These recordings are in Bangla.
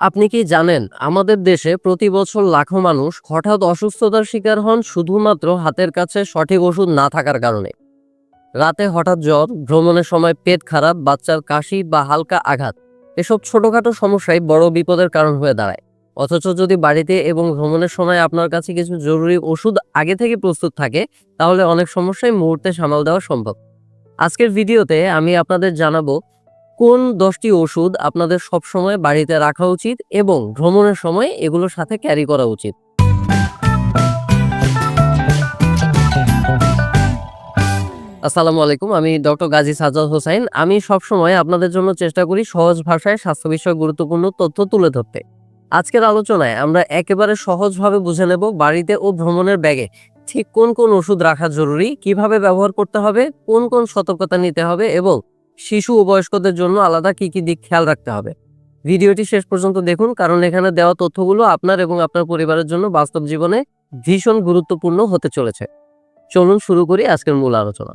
আপনি কি জানেন, আমাদের দেশে প্রতি বছর লাখো মানুষ হঠাৎ অসুস্থতার শিকার হন শুধুমাত্র হাতের কাছে সঠিক ওষুধ না থাকার কারণে। রাতে হঠাৎ জ্বর, ভ্রমণের সময় পেট খারাপ, বাচ্চার কাশি বা হালকা আঘাত, এসব ছোটখাটো সমস্যাই বড় বিপদের কারণ হয়ে দাঁড়ায়। অথচ যদি বাড়িতে এবং ভ্রমণের সময় আপনার কাছে কিছু জরুরি ওষুধ আগে থেকে প্রস্তুত থাকে, তাহলে অনেক সমস্যাই মুহূর্তে সামাল দেওয়া সম্ভব। আজকের ভিডিওতে আমি আপনাদের জানাব কোন দশটি ওষুধ আপনাদের সবসময় বাড়িতে রাখা উচিত এবং ভ্রমণের সময় এগুলোর সাথে ক্যারি করা উচিত? আসসালামু আলাইকুম, আমি ডক্টর গাজী সাজ্জাদ হোসাইন। আমি সবসময় আপনাদের জন্য চেষ্টা করি সহজ ভাষায় স্বাস্থ্য বিষয়ে গুরুত্বপূর্ণ তথ্য তুলে ধরতে। আজকের আলোচনায় আমরা একেবারে সহজভাবে বুঝে নেব বাড়িতে ও ভ্রমণের ব্যাগে ঠিক কোন কোন ওষুধ রাখা জরুরি, কীভাবে ব্যবহার করতে হবে, কোন কোন সতর্কতা নিতে হবে এবং শিশু ও বয়স্কদের জন্য আলাদা কি কি দিক খেয়াল রাখতে হবে? ভিডিওটি শেষ পর্যন্ত দেখুন, কারণ এখানে দেওয়া তথ্যগুলো আপনার এবং আপনার পরিবারের জন্য বাস্তব জীবনে ভীষণ গুরুত্বপূর্ণ হতে চলেছে। চলুন শুরু করি আজকের মূল আলোচনা।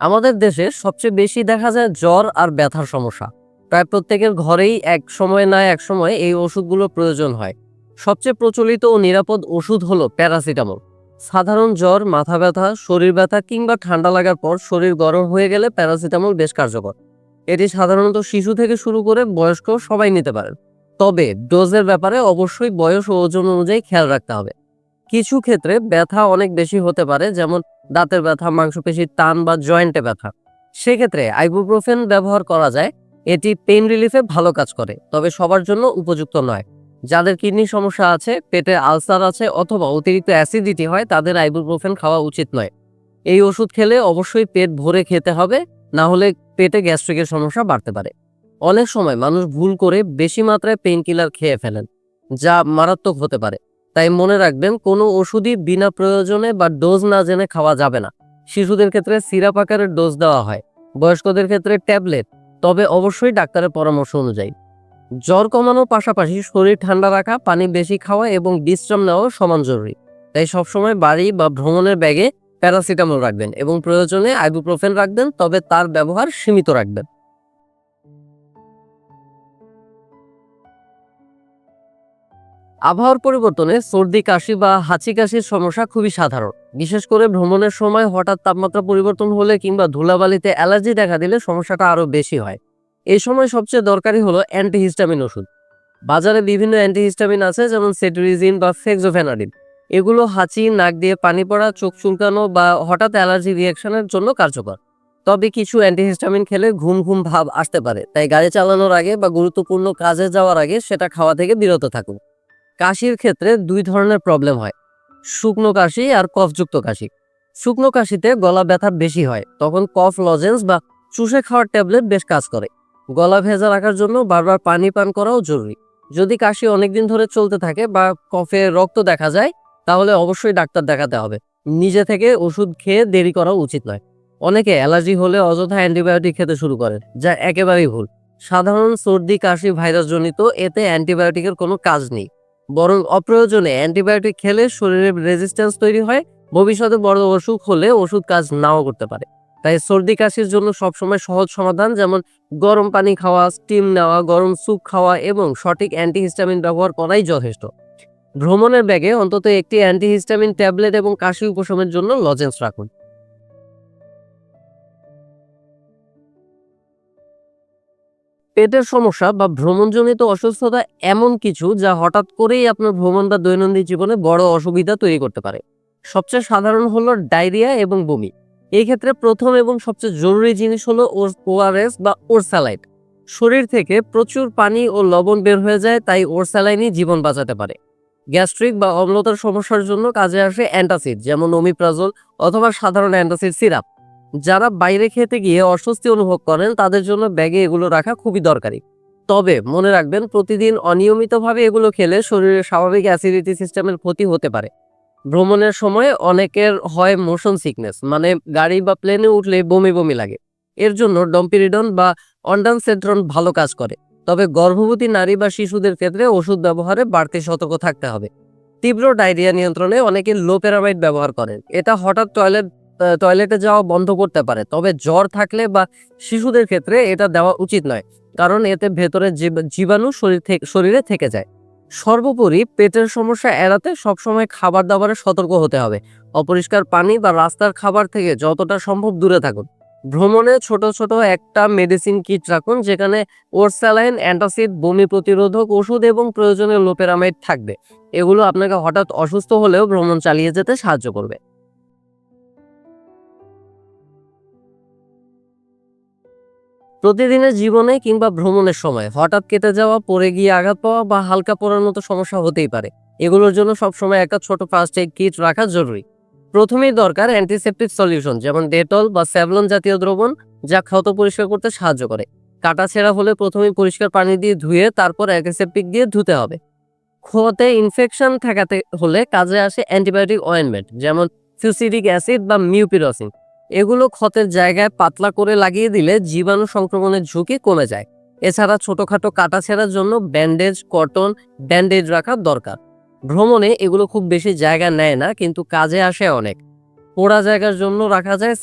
আমাদের দেশে সবচেয়ে বেশি দেখা যায় জ্বর আর ব্যথার সমস্যা। প্রায় প্রত্যেকের ঘরেই এক সময় না এক সময় এই ওষুধগুলোর প্রয়োজন হয়। সবচেয়ে প্রচলিত ও নিরাপদ ওষুধ হলো প্যারাসিটামল। সাধারণ জ্বর, মাথা ব্যথা, শরীর ব্যথা কিংবা ঠান্ডা লাগার পর শরীর গরম হয়ে গেলে প্যারাসিটামল বেশ কার্যকর। এটি সাধারণত শিশু থেকে শুরু করে বয়স্ক সবাই নিতে পারেন তবে ডোজের ব্যাপারে অবশ্যই বয়স ও ওজন অনুযায়ী খেয়াল রাখতে হবে। কিছু ক্ষেত্রে ব্যথা অনেক বেশি হতে পারে, যেমন দাঁতের ব্যথা, মাংসপেশির টান বা জয়েন্টে ব্যথা। সেক্ষেত্রে আইবুপ্রোফেন ব্যবহার করা যায়। এটি পেইন রিলিফে ভালো কাজ করে, তবে সবার জন্য উপযুক্ত নয়। যাদের কিডনি সমস্যা আছে, পেটে আলসার আছে অথবা অতিরিক্ত অ্যাসিডিটি হয়, তাদের আইবুপ্রোফেন খাওয়া উচিত নয়। এই ওষুধ খেলে অবশ্যই পেট ভরে খেতে হবে না হলে পেটে গ্যাস্ট্রিকের সমস্যা বাড়তে পারে। অনেক সময় মানুষ ভুল করে বেশি মাত্রায় পেইন কিলার খেয়ে ফেলেন, যা মারাত্মক হতে পারে। তাই মনে রাখবেন, কোনো ওষুধই বিনা প্রয়োজনে বা ডোজ না জেনে খাওয়া যাবে না। শিশুদের ক্ষেত্রে সিরাপ আকারের ডোজ দেওয়া হয়, বয়স্কদের ক্ষেত্রে ট্যাবলেট, তবে অবশ্যই ডাক্তারের পরামর্শ অনুযায়ী। জ্বর কমানোর পাশাপাশি শরীর ঠান্ডা রাখা, পানি বেশি খাওয়া এবং বিশ্রাম নেওয়াও সমান জরুরি। তাই সবসময় বাড়ি বা ভ্রমণের ব্যাগে প্যারাসিটামল রাখবেন এবং প্রয়োজনে আইবুপ্রোফেন রাখবেন, তবে তার ব্যবহার সীমিত রাখবেন। আবহাওয়ার পরিবর্তনে সর্দি, কাশি বা হাঁচি কাশির সমস্যা খুবই সাধারণ। বিশেষ করে ভ্রমণের সময় হঠাৎ তাপমাত্রা পরিবর্তন হলে কিংবা ধুলাবালিতে অ্যালার্জি দেখা দিলে সমস্যাটা আরও বেশি হয়। এই সময় সবচেয়ে দরকারি হলো অ্যান্টিহিস্টামিন ওষুধ। বাজারে বিভিন্ন অ্যান্টিহিস্টামিন আছে, যেমন সেটুরিজিন বা ফেক্সোফেনাডিন এগুলো হাঁচি, নাক দিয়ে পানি পড়া, চোখ চুলকানো বা হঠাৎ অ্যালার্জি রিয়াকশনের জন্য কার্যকর। তবে কিছু অ্যান্টিহিস্টামিন খেলে ঘুম ঘুম ভাব আসতে পারে, তাই গাড়ি চালানোর আগে বা গুরুত্বপূর্ণ কাজে যাওয়ার আগে সেটা খাওয়া থেকে বিরত থাকুন। কাশির ক্ষেত্রে দুই ধরনের প্রবলেম হয়, শুকনো কাশি আর কফযুক্ত কাশি। শুকনো কাশিতে গলা ব্যথা বেশি হয়, তখন কফ, লজেন্স বা চুষে খাওয়ার ট্যাবলেট বেশ কাজ করে। গলা ভেজা রাখার জন্য বারবার পানি পান করাও জরুরি। যদি কাশি অনেকদিন ধরে চলতে থাকে বা কফে রক্ত দেখা যায়, তাহলে অবশ্যই ডাক্তার দেখাতে হবে। নিজে থেকে ওষুধ খেয়ে দেরি করা উচিত নয়। অনেকে অ্যালার্জি হলে অযথা অ্যান্টিবায়োটিক খেতে শুরু করেন, যা একেবারেই ভুল। সাধারণ সর্দি, কাশি, ভাইরাসজনিত এতে অ্যান্টিবায়োটিকের কোনো কাজ নেই। বরং অপ্রয়োজনে অ্যান্টিবায়োটিক খেলে শরীরে রেজিস্ট্যান্স তৈরি হয়, ভবিষ্যতে বড় অসুখ হলে ওষুধ কাজ নাও করতে পারে। তাই সর্দি, কাশির জন্য সবসময় সহজ সমাধান, যেমন গরম পানি খাওয়া স্টিম নেওয়া, গরম স্যুপ খাওয়া এবং সঠিক অ্যান্টিহিস্টামিন ব্যবহার করাই যথেষ্ট। ভ্রমণের ব্যাগে অন্তত একটি অ্যান্টিহিস্টামিন ট্যাবলেট এবং কাশি উপশমের জন্য লজেন্স রাখুন। পেটের সমস্যা বা ভ্রমণজনিত অসুস্থতা এমন কিছু যা হঠাৎ করেই আপনার ভ্রমণ বা দৈনন্দিন জীবনে বড় অসুবিধা তৈরি করতে পারে। সবচেয়ে সাধারণ হলো ডায়রিয়া এবং বমি। এই ক্ষেত্রে প্রথম এবং সবচেয়ে জরুরি জিনিস হলো ওর ওআরএস বা ওরস্যালাইট শরীর থেকে প্রচুর পানি ও লবণ বের হয়ে যায়, তাই ওরস্যালাইনই জীবন বাঁচাতে পারে। গ্যাস্ট্রিক বা অম্লতার সমস্যার জন্য কাজে আসে অ্যান্টাসিড, যেমন ওমিপ্রাজল অথবা সাধারণ অ্যান্টাসিড সিরাপ। যারা বাইরে খেতে গিয়ে অস্বস্তি অনুভব করেন, তাদের জন্য ব্যাগে এগুলো রাখা খুবই দরকারি। তবে মনে রাখবেন, প্রতিদিন অনিয়মিতভাবে এগুলো খেলে শরীরের স্বাভাবিক অ্যাসিডিটি সিস্টেমের ক্ষতি হতে পারে। ভ্রমণের সময় অনেকের হয় মোশন সিকনেস মানে গাড়ি বা প্লেনে উঠলে বমি বমি লাগে। এর জন্য ডম্পিরিডন বা অন্ডানসেন্ট্রন ভালো কাজ করে। তবে গর্ভবতী নারী বা শিশুদের ক্ষেত্রে ওষুধ ব্যবহারে বাড়তি সতর্ক থাকতে হবে। তীব্র ডায়রিয়া নিয়ন্ত্রণে অনেকে লো লোপেরামাইড ব্যবহার করেন। এটা হঠাৎ টয়লেট টয়লেটে যাওয়া বন্ধ করতে পারে। তবে জ্বর থাকলে বা শিশুদের ক্ষেত্রে এটা দেওয়া উচিত নয়, কারণ এতে ভেতরে জীব- জীবাণু শরীর থেকে শরীরে থেকে যায়। সর্বোপরি পেটের সমস্যা এড়াতে সবসময় খাবার দাবারে সতর্ক হতে হবে। অপরিষ্কার পানি বা রাস্তার খাবার থেকে যতটা সম্ভব দূরে থাকুন। ভ্রমণে ছোট ছোট একটা মেডিসিন কিট রাখুন, যেখানে ওরস্যালাইন অ্যান্টাসিড বমি প্রতিরোধক ওষুধ এবং প্রয়োজনীয় লোপেরামাইড থাকবে। এগুলো আপনাকে হঠাৎ অসুস্থ হলেও ভ্রমণ চালিয়ে যেতে সাহায্য করবে। প্রতিদিনের জীবনে কিংবা ভ্রমণের সময় হঠাৎ কেটে যাওয়া, পড়ে গিয়ে আঘাত পাওয়া বা হালকা পড়ার মতো সমস্যা হতেই পারে। এগুলোর জন্য সবসময় একটা ছোট ফার্স্ট এড কিট রাখা জরুরি। প্রথমেই দরকার অ্যান্টিসেপটিক সলিউশন যেমন ডেটল বা স্যাভলন জাতীয় দ্রবণ, যা ক্ষত পরিষ্কার করতে সাহায্য করে। কাটা ছেঁড়া হলে প্রথমেই পরিষ্কার পানি দিয়ে ধুয়ে তারপর অ্যান্টিসেপটিক দিয়ে ধুতে হবে। ক্ষতে ইনফেকশন ঠেকাতে হলে কাজে আসে অ্যান্টিবায়োটিক অয়েনমেন্ট যেমন ফিউসিডিক অ্যাসিড বা মিউপিরসিন এগুলো ক্ষতের জায়গায় পাতলা করে লাগিয়ে দিলে জীবাণু সংক্রমণের ঝুঁকি কমে যায়। এছাড়া ছোটখাটো কাটা ছেঁড়ার জন্য ব্যান্ডেজ কটন ব্যান্ডেজ রাখা দরকার। ভ্রমণে এগুলো খুব বেশি জায়গা নেয় না, কিন্তু কাজে আসে অনেক। পোড়া জায়গার জন্য রাখা যায়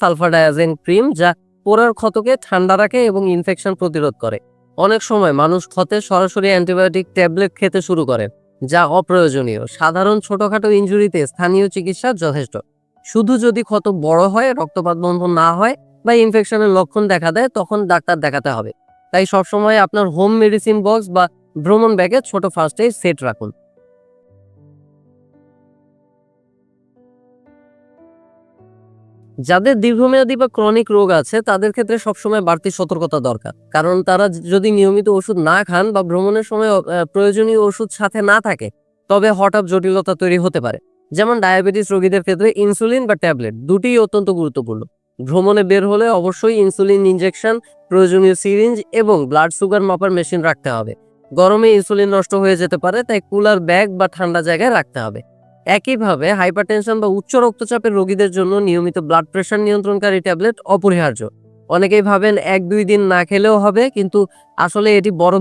সালফার ডায়াজেন ক্রিম, যা পোড়ার ক্ষতকে ঠান্ডা রাখে এবং ইনফেকশন প্রতিরোধ করে। অনেক সময় মানুষ ক্ষতে সরাসরি অ্যান্টিবায়োটিক ট্যাবলেট খেতে শুরু করে, যা অপ্রয়োজনীয়। সাধারণ ছোটখাটো ইঞ্জুরিতে স্থানীয় চিকিৎসা যথেষ্ট। শুধু যদি ক্ষত বড় হয়, রক্তপাত বন্ধ না হয় বা ইনফেকশনের লক্ষণ দেখা দেয়, তখন ডাক্তার দেখাতে হবে। তাই সবসময় আপনার হোম মেডিসিন বক্স বা ভ্রমণ ব্যাগে ছোট ফার্স্ট এড সেট রাখুন। যাদের দীর্ঘমেয়াদী বা ক্রনিক রোগ আছে, তাদের ক্ষেত্রে সবসময় বাড়তি সতর্কতা দরকার। কারণ তারা যদি নিয়মিত ওষুধ না খান বা ভ্রমণের সময় প্রয়োজনীয় ওষুধ সাথে না থাকে, তবে হঠাৎ জটিলতা তৈরি হতে পারে। যেমন ডায়াবেটিস রোগীদের ক্ষেত্রে ইনসুলিন বা ট্যাবলেট, দুটিই অত্যন্ত গুরুত্বপূর্ণ। ভ্রমণে বের হলে অবশ্যই ইনসুলিন ইনজেকশন, প্রয়োজনীয় সিরিঞ্জ এবং ব্লাড সুগার মাপার মেশিন রাখতে হবে। গরমে ইনসুলিন নষ্ট হয়ে যেতে পারে, তাই কুলার ব্যাগ বা ঠান্ডা জায়গায় রাখতে হবে। একইভাবে হাইপারটেনশন বা উচ্চ রক্তচাপের রোগীদের জন্য নিয়মিত ব্লাড প্রেশার নিয়ন্ত্রণকারী ট্যাবলেট অপরিহার্য। অনেকেই ভাবেন এক দুই দিন না খেলেও হবে, কিন্তু আসলে এটি বড়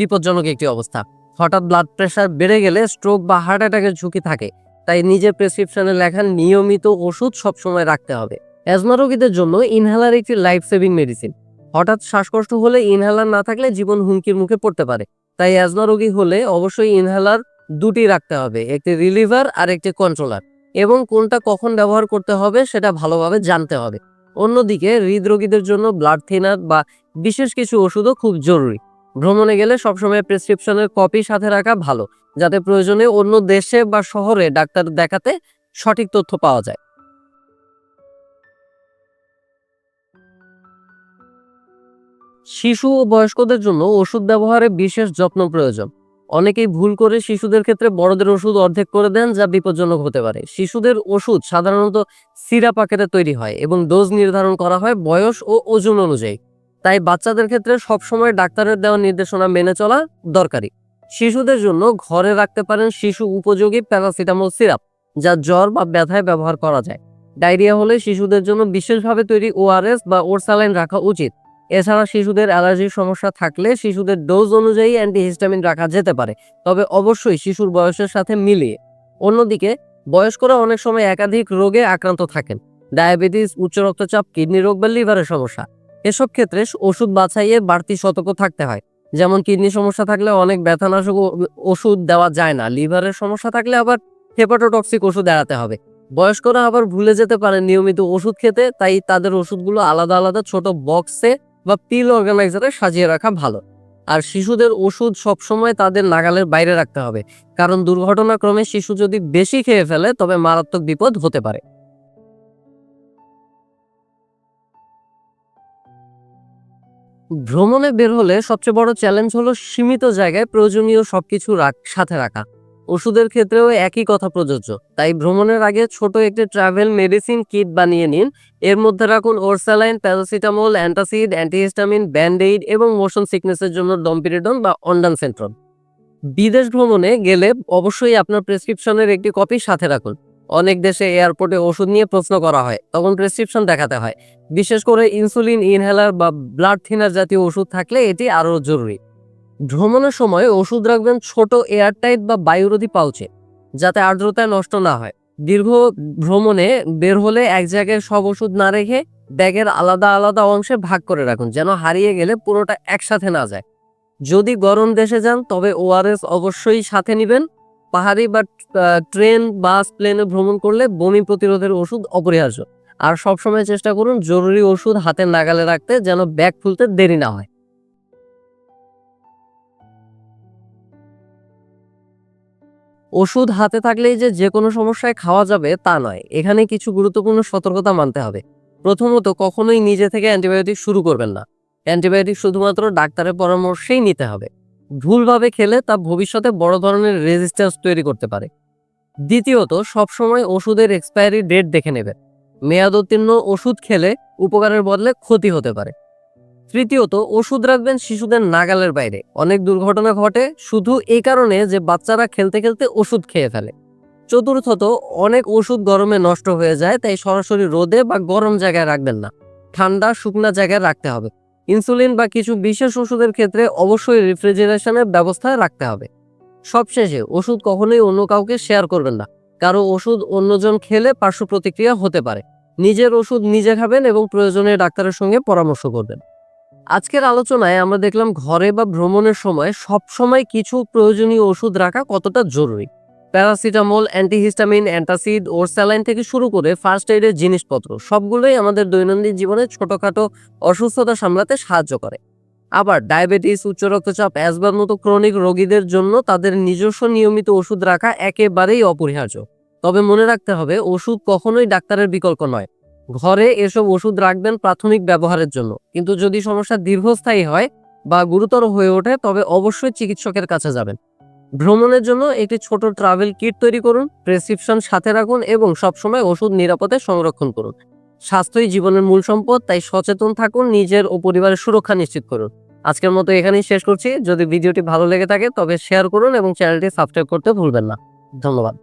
বিপজ্জনক একটি অবস্থা। হঠাৎ ব্লাড প্রেশার বেড়ে গেলে স্ট্রোক বা হার্ট অ্যাটাকের ঝুঁকি থাকে। তাই নিজের প্রেসক্রিপশনে লেখা নিয়মিত ওষুধ সবসময় রাখতে হবে। অ্যাজমা রোগীদের জন্য ইনহেলার একটি লাইফ সেভিং মেডিসিন হঠাৎ শ্বাসকষ্ট হলে ইনহেলার না থাকলে জীবন হুমকির মুখে পড়তে পারে। তাই অ্যাজমা রোগী হলে অবশ্যই ইনহেলার দুটি রাখতে হবে, একটি রিলিভার আর একটি কন্ট্রোলার এবং কোনটা কখন ব্যবহার করতে হবে সেটা ভালোভাবে জানতে হবে। অন্যদিকে হৃদরোগীদের জন্য ব্লাড থিনার বা বিশেষ কিছু ওষুধও খুব জরুরি। ভ্রমণে গেলে সবসময় প্রেসক্রিপশনের কপি সাথে রাখা ভালো। যাতে প্রয়োজনে অন্য দেশে বা শহরে ডাক্তার দেখাতে সঠিক তথ্য পাওয়া যায়। শিশু ও বয়স্কদের জন্য ওষুধ ব্যবহারে বিশেষ যত্ন প্রয়োজন। অনেকেই ভুল করে শিশুদের ক্ষেত্রে বড়দের ওষুধ অর্ধেক করে দেন যা বিপজ্জনক হতে পারে। শিশুদের ওষুধ সাধারণত সিরাপ আকারে তৈরি হয় এবং ডোজ নির্ধারণ করা হয় বয়স ও ওজন অনুযায়ী। তাই বাচ্চাদের ক্ষেত্রে সবসময় ডাক্তারের দেওয়া নির্দেশনা মেনে চলা দরকারি। শিশুদের জন্য ঘরে রাখতে পারেন শিশু উপযোগী প্যারাসিটামল সিরাপ, যা জ্বর বা ব্যথায় ব্যবহার করা যায়। ডায়রিয়া হলে শিশুদের জন্য বিশেষভাবে তৈরি ওআরএস বা ওরসালাইন রাখা উচিত। এছাড়া শিশুদের অ্যালার্জির সমস্যা থাকলে শিশুদের ডোজ অনুযায়ী অ্যান্টিহিস্টামিন রাখা যেতে পারে, তবে অবশ্যই শিশুর বয়সের সাথে মিলিয়ে। অন্যদিকে, বয়স্করা অনেক সময় একাধিক রোগে আক্রান্ত থাকেন। ডায়াবেটিস, উচ্চ রক্তচাপ, কিডনি রোগ বা লিভারের সমস্যা। এসব ক্ষেত্রে ওষুধ বাছাইয়ে বাড়তি সতর্ক থাকতে হয়। যেমন কিডনি সমস্যা থাকলে অনেক ব্যথানাশক ওষুধ দেওয়া যায় না। লিভারের সমস্যা থাকলে আবার হেপাটোটক্সিক ওষুধ এড়াতে হবে। বয়স্করা আবার ভুলে যেতে পারে নিয়মিত ওষুধ খেতে, তাই তাদের ওষুধগুলো আলাদা আলাদা ছোট বক্সে বা পিল অর্গানাইজারে সাজিয়ে রাখা ভালো। আর শিশুদের ওষুধ সবসময় তাদের নাগালের বাইরে রাখতে হবে। কারণ দুর্ঘটনাক্রমে শিশু যদি বেশি খেয়ে ফেলে, তবে মারাত্মক বিপদ হতে পারে। ভ্রমণে বের হলে সবচেয়ে বড় চ্যালেঞ্জ হলো সীমিত জায়গায় প্রয়োজনীয় সবকিছু সাথে রাখা। ওষুধের ক্ষেত্রেও একই কথা প্রযোজ্য। তাই ভ্রমণের আগে ছোট একটি ট্রাভেল মেডিসিন কিট বানিয়ে নিন। এর মধ্যে রাখুন Orsaline paracetamol antacid antihistamine bandaid এবং মোশন সিকনেসের জন্য ডম্পিরিডন বা অন্ডানসেন্ট্রন বিদেশ ভ্রমণে গেলে অবশ্যই আপনার প্রেসক্রিপশনের একটি কপি সাথে রাখুন। অনেক দেশে এয়ারপোর্টে ওষুধ নিয়ে প্রশ্ন করা হয়, তখন প্রেসক্রিপশন দেখাতে হয়। বিশেষ করে ইনসুলিন ইনহেলার বা ব্লাড থিনার জাতীয় ওষুধ থাকলে এটি আরও জরুরি। ভ্রমণের সময় ওষুধ রাখবেন ছোট এয়ারটাইট বা বায়ুরোধী পাউচে, যাতে আর্দ্রতায় নষ্ট না হয়। দীর্ঘ ভ্রমণে বের হলে এক জায়গায় সব ওষুধ না রেখে ব্যাগের আলাদা আলাদা অংশে ভাগ করে রাখুন, যেন হারিয়ে গেলে পুরোটা একসাথে না যায়। যদি গরম দেশে যান, তবে ওআরএস অবশ্যই সাথে নেবেন। পাহাড়ি বা ট্রেন, বাস, প্লেনে ভ্রমণ করলে বমি প্রতিরোধের ওষুধ অপরিহার্য। আর সবসময় চেষ্টা করুন জরুরি ওষুধ হাতে নাগালে রাখতে যেন ব্যাগ খুলতে দেরি না হয়। ওষুধ হাতে থাকলেই যে যে কোনো সমস্যায় খাওয়া যাবে তা নয়। এখানে কিছু গুরুত্বপূর্ণ সতর্কতা মানতে হবে। প্রথমত, কখনোই নিজে থেকে অ্যান্টিবায়োটিক শুরু করবেন না। অ্যান্টিবায়োটিক শুধুমাত্র ডাক্তারের পরামর্শেই নিতে হবে। ভুলভাবে খেলে তা ভবিষ্যতে বড় ধরনের রেজিস্ট্যান্স তৈরি করতে পারে। দ্বিতীয়ত, সবসময় ওষুধের এক্সপায়ারি ডেট দেখে নেবেন মেয়াদোত্তীর্ণ ওষুধ খেলে উপকারের বদলে ক্ষতি হতে পারে। তৃতীয়ত, ওষুধ রাখবেন শিশুদের নাগালের বাইরে। অনেক দুর্ঘটনা ঘটে শুধু এই কারণে যে বাচ্চারা খেলতে খেলতে ওষুধ খেয়ে ফেলে। চতুর্থত, অনেক ওষুধ গরমে নষ্ট হয়ে যায়, তাই সরাসরি রোদে বা গরম জায়গায় রাখবেন না। ঠান্ডা, শুকনা জায়গায় রাখতে হবে। ইনসুলিন বা কিছু বিশেষ ওষুধের ক্ষেত্রে অবশ্যই রেফ্রিজারেশনের ব্যবস্থা রাখতে হবে। সবশেষে ওষুধ কখনোই অন্য কাউকে শেয়ার করবেন না। কারও ওষুধ অন্যজন খেলে পার্শ্ব প্রতিক্রিয়া হতে পারে। নিজের ওষুধ নিজে খাবেন এবং প্রয়োজনে ডাক্তারের সঙ্গে পরামর্শ করবেন। আজকের আলোচনায় আমরা দেখলাম ঘরে বা ভ্রমণের সময় সব সময় কিছু প্রয়োজনীয় ওষুধ রাখা কতটা জরুরি। প্যারাসিটামল, অ্যান্টিহিস্টামিন, অ্যান্টাসিড, ওর স্যালাইন থেকে শুরু করে ফার্স্ট এইডের জিনিসপত্র, সবগুলোই আমাদের দৈনন্দিন জীবনে ছোটোখাটো অসুস্থতা সামলাতে সাহায্য করে। আবার ডায়াবেটিস উচ্চ রক্তচাপ অ্যাসবার মতো ক্রনিক রোগীদের জন্য তাদের নিজস্ব নিয়মিত ওষুধ রাখা একেবারেই অপরিহার্য। তবে মনে রাখতে হবে, ওষুধ কখনোই ডাক্তারের বিকল্প নয়। ঘরে এসব ওষুধ রাখবেন প্রাথমিক ব্যবহারের জন্য। কিন্তু যদি সমস্যা দীর্ঘস্থায়ী হয় বা গুরুতর হয়ে ওঠে, তবে অবশ্যই চিকিৎসকের কাছে যাবেন। ভ্রমণের জন্য একটি ছোট ট্রাভেল কিট তৈরি করুন প্রেসক্রিপশন সাথে রাখুন এবং সবসময় ওষুধ নিরাপদে সংরক্ষণ করুন। স্বাস্থ্যই জীবনের মূল সম্পদ, তাই সচেতন থাকুন, নিজের ও পরিবারের সুরক্ষা নিশ্চিত করুন। আজকের মতো এখানেই শেষ করছি। যদি ভিডিওটি ভালো লেগে থাকে তবে শেয়ার করুন এবং চ্যানেলটি সাবস্ক্রাইব করতে ভুলবেন না। ধন্যবাদ।